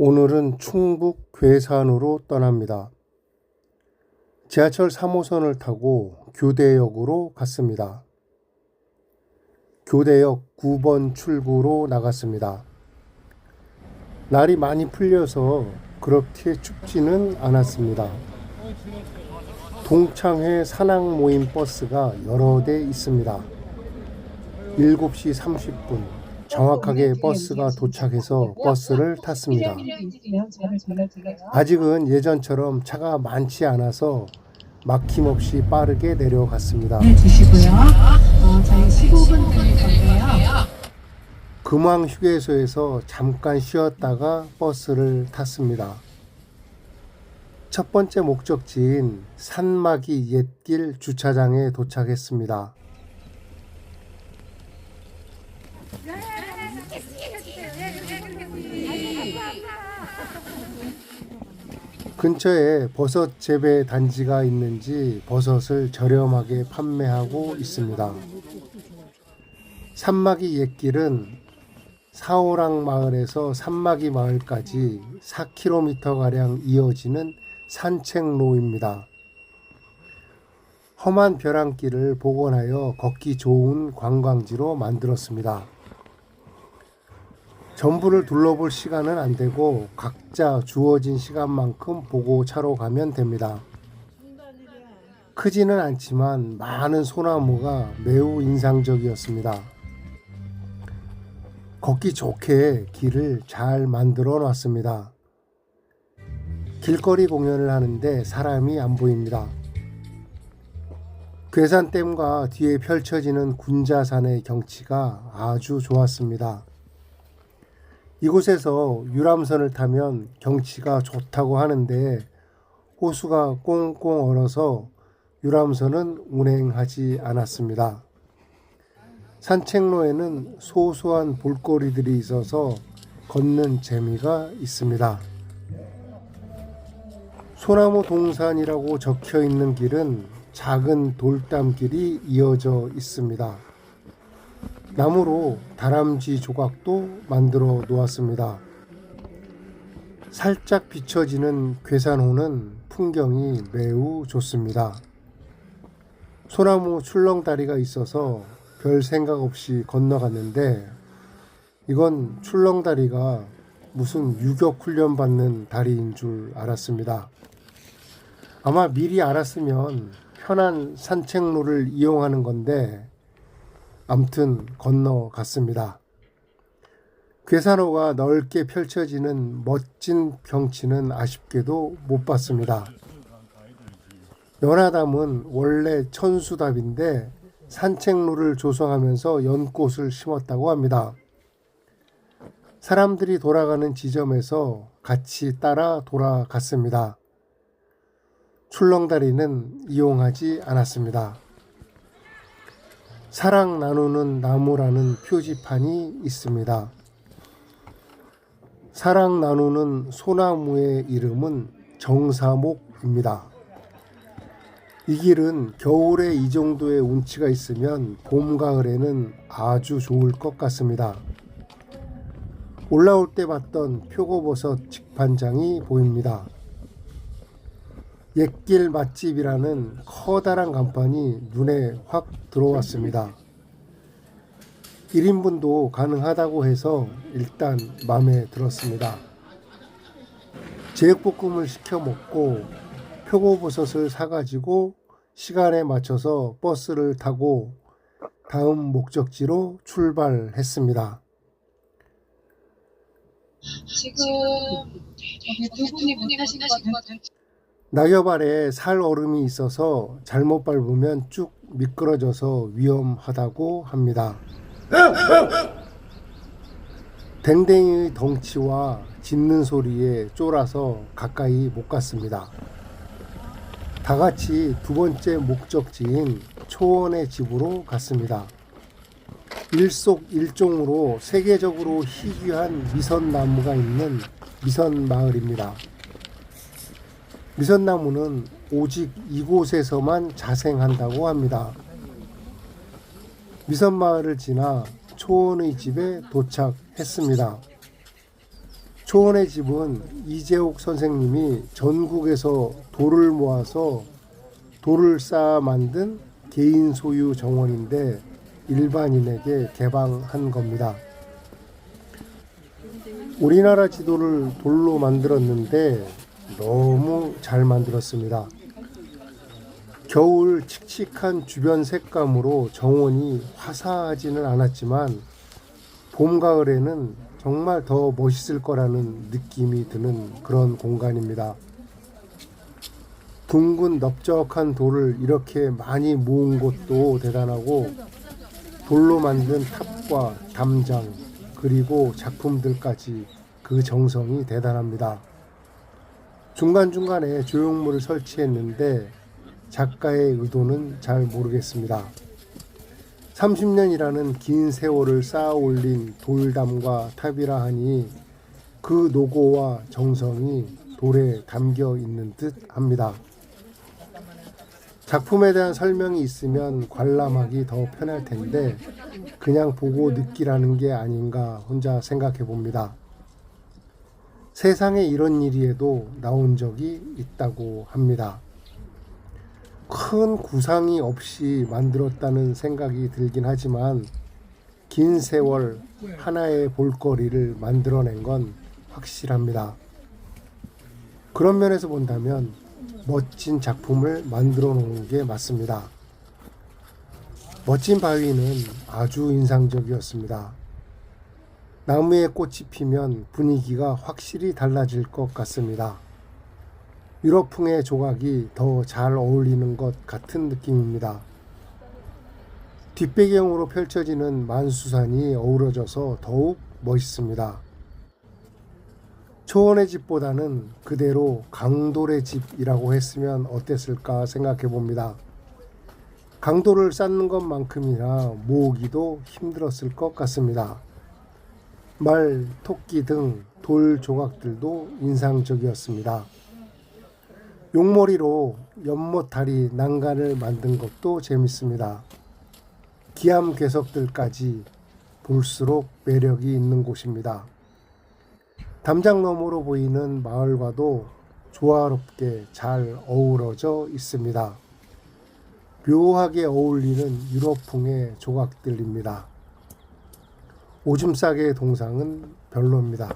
오늘은 충북 괴산으로 떠납니다. 지하철 3호선을 타고 교대역으로 갔습니다. 교대역 9번 출구로 나갔습니다. 날이 많이 풀려서 그렇게 춥지는 않았습니다. 동창회 산악 모임 버스가 여러 대 있습니다. 7시 30분 정확하게 버스가 도착해서 버스를 탔습니다. 아직은 예전처럼 차가 많지 않아서 막힘없이 빠르게 내려갔습니다. 주시고요. 어, 저희 15분 드릴 건데요. 금왕 휴게소에서 잠깐 쉬었다가 버스를 탔습니다. 첫 번째 목적지인 산막이 옛길 주차장에 도착했습니다. 근처에 버섯 재배 단지가 있는지 버섯을 저렴하게 판매하고 있습니다. 산막이 옛길은 사오랑 마을에서 산막이 마을까지 4km가량 이어지는 산책로입니다. 험한 벼랑길을 복원하여 걷기 좋은 관광지로 만들었습니다. 전부를 둘러볼 시간은 안 되고 각자 주어진 시간만큼 보고 차로 가면 됩니다. 크지는 않지만 많은 소나무가 매우 인상적이었습니다. 걷기 좋게 길을 잘 만들어 놨습니다. 길거리 공연을 하는데 사람이 안 보입니다. 괴산댐과 뒤에 펼쳐지는 군자산의 경치가 아주 좋았습니다. 이곳에서 유람선을 타면 경치가 좋다고 하는데 호수가 꽁꽁 얼어서 유람선은 운행하지 않았습니다. 산책로에는 소소한 볼거리들이 있어서 걷는 재미가 있습니다. 소나무 동산이라고 적혀 있는 길은 작은 돌담길이 이어져 있습니다. 나무로 다람쥐 조각도 만들어 놓았습니다. 살짝 비춰지는 괴산호는 풍경이 매우 좋습니다. 소나무 출렁다리가 있어서 별 생각 없이 건너갔는데 이건 출렁다리가 무슨 유격 훈련 받는 다리인 줄 알았습니다. 아마 미리 알았으면 편한 산책로를 이용하는 건데 암튼 건너갔습니다. 괴산호가 넓게 펼쳐지는 멋진 경치는 아쉽게도 못 봤습니다. 연하담은 원래 천수답인데 산책로를 조성하면서 연꽃을 심었다고 합니다. 사람들이 돌아가는 지점에서 같이 따라 돌아갔습니다. 출렁다리는 이용하지 않았습니다. 사랑 나누는 나무라는 표지판이 있습니다. 사랑 나누는 소나무의 이름은 정사목입니다. 이 길은 겨울에 이 정도의 운치가 있으면 봄, 가을에는 아주 좋을 것 같습니다. 올라올 때 봤던 표고버섯 직판장이 보입니다. 옛길 맛집이라는 커다란 간판이 눈에 확 들어왔습니다. 1인분도 가능하다고 해서 일단 마음에 들었습니다. 제육볶음을 시켜 먹고 표고버섯을 사가지고 시간에 맞춰서 버스를 타고 다음 목적지로 출발했습니다. 지금 두 분이 못 타신 거는 낙엽 아래 살 얼음이 있어서 잘못 밟으면 쭉 미끄러져서 위험하다고 합니다. 댕댕이의 덩치와 짖는 소리에 쫄아서 가까이 못 갔습니다. 다 같이 두 번째 목적지인 초원의 집으로 갔습니다. 일속일종으로 세계적으로 희귀한 미선나무가 있는 미선마을입니다. 미선나무는 오직 이곳에서만 자생한다고 합니다. 미선마을을 지나 초원의 집에 도착했습니다. 초원의 집은 이재옥 선생님이 전국에서 돌을 모아서 돌을 쌓아 만든 개인 소유 정원인데 일반인에게 개방한 겁니다. 우리나라 지도를 돌로 만들었는데 너무 잘 만들었습니다. 겨울 칙칙한 주변 색감으로 정원이 화사하지는 않았지만 봄, 가을에는 정말 더 멋있을 거라는 느낌이 드는 그런 공간입니다. 둥근 넓적한 돌을 이렇게 많이 모은 것도 대단하고 돌로 만든 탑과 담장 그리고 작품들까지 그 정성이 대단합니다. 중간중간에 조형물을 설치했는데 작가의 의도는 잘 모르겠습니다. 30년이라는 긴 세월을 쌓아 올린 돌담과 탑이라 하니 그 노고와 정성이 돌에 담겨 있는 듯 합니다. 작품에 대한 설명이 있으면 관람하기 더 편할 텐데 그냥 보고 느끼라는 게 아닌가 혼자 생각해 봅니다. 세상에 이런 일이에도 나온 적이 있다고 합니다. 큰 구상이 없이 만들었다는 생각이 들긴 하지만 긴 세월 하나의 볼거리를 만들어낸 건 확실합니다. 그런 면에서 본다면 멋진 작품을 만들어 놓은 게 맞습니다. 멋진 바위는 아주 인상적이었습니다. 나무에 꽃이 피면 분위기가 확실히 달라질 것 같습니다. 유럽풍의 조각이 더 잘 어울리는 것 같은 느낌입니다. 뒷배경으로 펼쳐지는 만수산이 어우러져서 더욱 멋있습니다. 초원의 집보다는 그대로 강돌의 집이라고 했으면 어땠을까 생각해 봅니다. 강돌을 쌓는 것만큼이나 모으기도 힘들었을 것 같습니다. 말, 토끼 등 돌 조각들도 인상적이었습니다. 용머리로 연못 다리 난간을 만든 것도 재밌습니다. 기암 괴석들까지 볼수록 매력이 있는 곳입니다. 담장 너머로 보이는 마을과도 조화롭게 잘 어우러져 있습니다. 묘하게 어울리는 유럽풍의 조각들입니다. 오줌 싸개 동상은 별로입니다.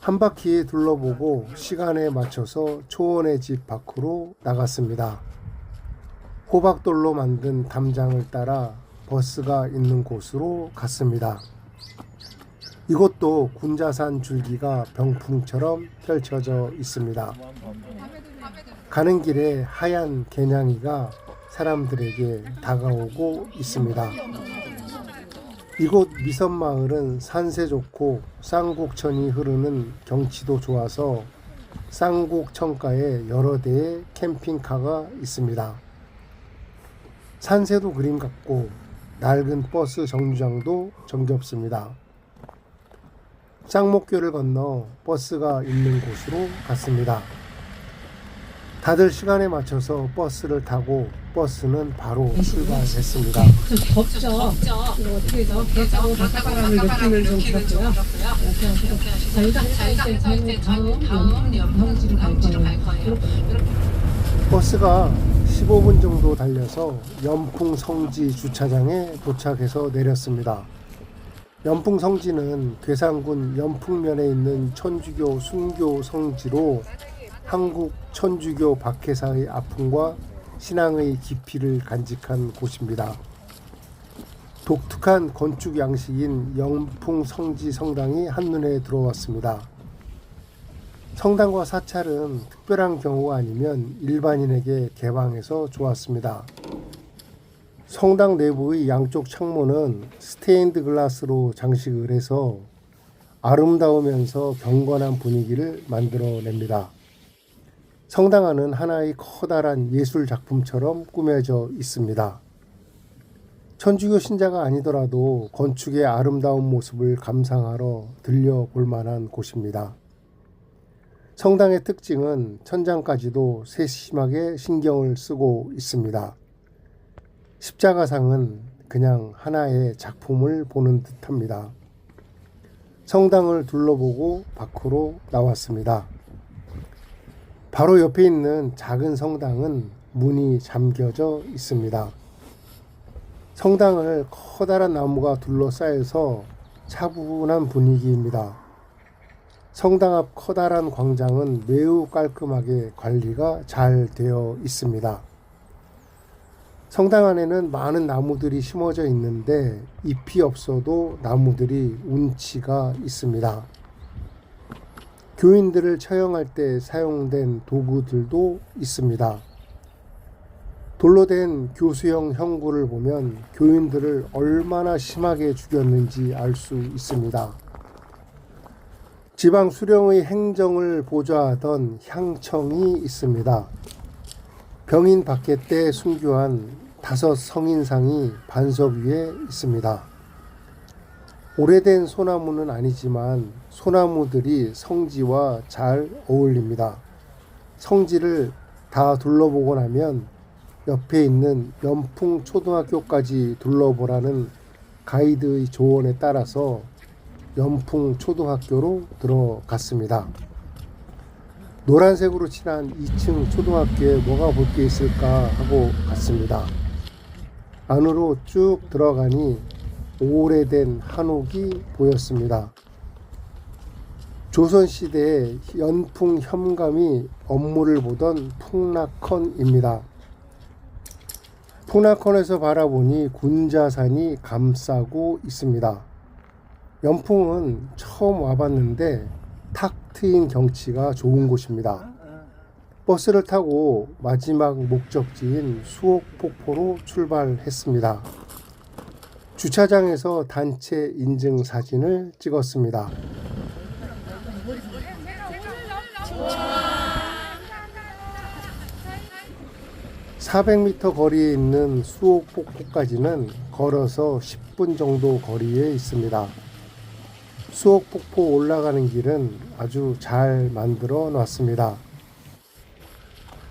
한 바퀴 둘러보고 시간에 맞춰서 초원의 집 밖으로 나갔습니다. 호박돌로 만든 담장을 따라 버스가 있는 곳으로 갔습니다. 이곳도 군자산 줄기가 병풍처럼 펼쳐져 있습니다. 가는 길에 하얀 개냥이가 사람들에게 다가오고 있습니다. 이곳 미선마을은 산세 좋고 쌍곡천이 흐르는 경치도 좋아서 쌍곡천가에 여러 대의 캠핑카가 있습니다. 산세도 그림 같고 낡은 버스 정류장도 정겹습니다. 쌍목교를 건너 버스가 있는 곳으로 갔습니다. 다들 시간에 맞춰서 버스를 타고 버스는 바로 출발했습니다. 덥죠. 이거 어떻게 해서 그렇다고 바닷바람을 느끼는 좀 그렇고요. 저희가 할때 다음 다음 연평지로 갈 거예요. 버스가 15분 정도 달려서 연풍 성지 주차장에 도착해서 내렸습니다. 연풍 성지는 괴산군 연풍면에 있는 천주교 순교 성지로 한국 천주교 박해사의 아픔과 신앙의 깊이를 간직한 곳입니다. 독특한 건축 양식인 영풍 성지 성당이 한눈에 들어왔습니다. 성당과 사찰은 특별한 경우가 아니면 일반인에게 개방해서 좋았습니다. 성당 내부의 양쪽 창문은 스테인드 글라스로 장식을 해서 아름다우면서 경건한 분위기를 만들어냅니다. 성당 안은 하나의 커다란 예술 작품처럼 꾸며져 있습니다. 천주교 신자가 아니더라도 건축의 아름다운 모습을 감상하러 들려볼 만한 곳입니다. 성당의 특징은 천장까지도 세심하게 신경을 쓰고 있습니다. 십자가상은 그냥 하나의 작품을 보는 듯합니다. 성당을 둘러보고 밖으로 나왔습니다. 바로 옆에 있는 작은 성당은 문이 잠겨져 있습니다. 성당을 커다란 나무가 둘러싸여서 차분한 분위기입니다. 성당 앞 커다란 광장은 매우 깔끔하게 관리가 잘 되어 있습니다. 성당 안에는 많은 나무들이 심어져 있는데 잎이 없어도 나무들이 운치가 있습니다. 교인들을 처형할 때 사용된 도구들도 있습니다. 돌로 된 교수형 형구를 보면 교인들을 얼마나 심하게 죽였는지 알 수 있습니다. 지방 수령의 행정을 보좌하던 향청이 있습니다. 병인 박해 때 순교한 다섯 성인상이 반석 위에 있습니다. 오래된 소나무는 아니지만 소나무들이 성지와 잘 어울립니다. 성지를 다 둘러보고 나면 옆에 있는 연풍 초등학교까지 둘러보라는 가이드의 조언에 따라서 연풍 초등학교로 들어갔습니다. 노란색으로 칠한 2층 초등학교에 뭐가 볼 게 있을까 하고 갔습니다. 안으로 쭉 들어가니 오래된 한옥이 보였습니다. 조선시대의 연풍 혐감이 업무를 보던 풍락헌입니다. 풍락헌에서 바라보니 군자산이 감싸고 있습니다. 연풍은 처음 와봤는데 탁 트인 경치가 좋은 곳입니다. 버스를 타고 마지막 목적지인 수옥폭포로 출발했습니다. 주차장에서 단체 인증 사진을 찍었습니다. (400m) 거리에 있는 수옥 폭포까지는 걸어서 (10분) 정도 거리에 있습니다. 수옥 폭포 올라가는 길은 아주 잘 만들어 놨습니다.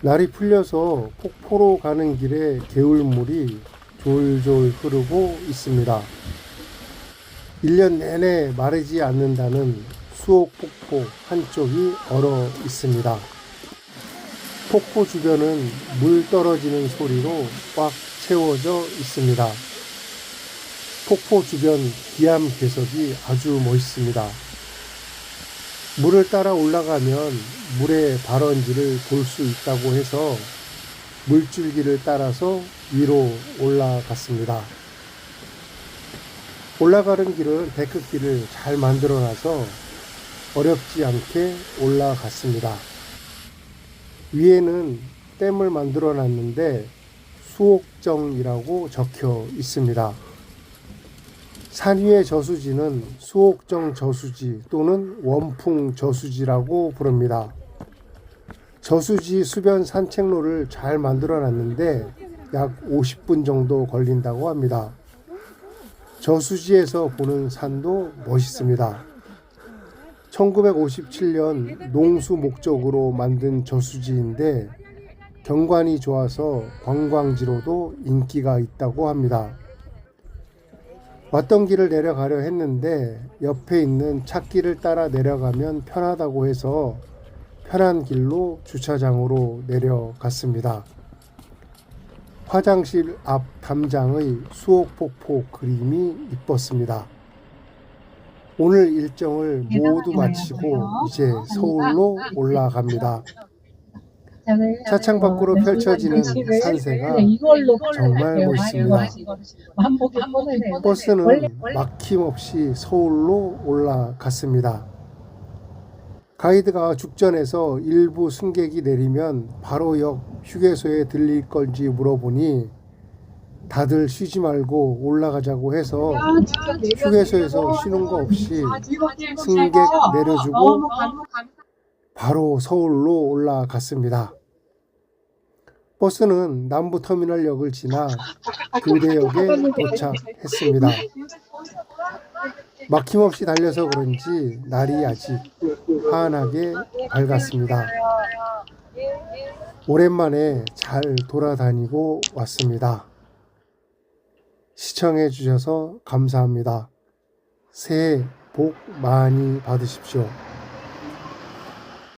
날이 풀려서 폭포로 가는 길에 개울물이 졸졸 흐르고 있습니다. 1년 내내 마르지 않는다는 수옥 폭포 한쪽이 얼어 있습니다. 폭포 주변은 물 떨어지는 소리로 꽉 채워져 있습니다. 폭포 주변 기암 괴석이 아주 멋있습니다. 물을 따라 올라가면 물의 발원지를 볼 수 있다고 해서 물줄기를 따라서 위로 올라갔습니다. 올라가는 길은 데크길을 잘 만들어 놔서 어렵지 않게 올라갔습니다. 위에는 댐을 만들어 놨는데 수옥정이라고 적혀 있습니다. 산 위의 저수지는 수옥정 저수지 또는 원풍 저수지라고 부릅니다. 저수지 수변 산책로를 잘 만들어 놨는데 약 50분 정도 걸린다고 합니다. 저수지에서 보는 산도 멋있습니다. 1957년 농수 목적으로 만든 저수지인데 경관이 좋아서 관광지로도 인기가 있다고 합니다. 왔던 길을 내려가려 했는데 옆에 있는 찻길을 따라 내려가면 편하다고 해서 편한 길로 주차장으로 내려갔습니다. 화장실 앞 담장의 수옥폭포 그림이 이뻤습니다. 오늘 일정을 모두 마치고 이제 서울로 올라갑니다. 차창 밖으로 펼쳐지는 산세가 정말 멋있습니다. 버스는 막힘없이 서울로 올라갔습니다. 가이드가 죽전에서 일부 승객이 내리면 바로 옆 휴게소에 들릴 건지 물어보니 다들 쉬지 말고 올라가자고 해서 휴게소에서 쉬는 거 없이 승객 내려주고 바로 서울로 올라갔습니다. 버스는 남부터미널역을 지나 교대역에 도착했습니다. 막힘없이 달려서 그런지 날이 아직 환하게 밝았습니다. 오랜만에 잘 돌아다니고 왔습니다. 시청해 주셔서 감사합니다. 새해 복 많이 받으십시오.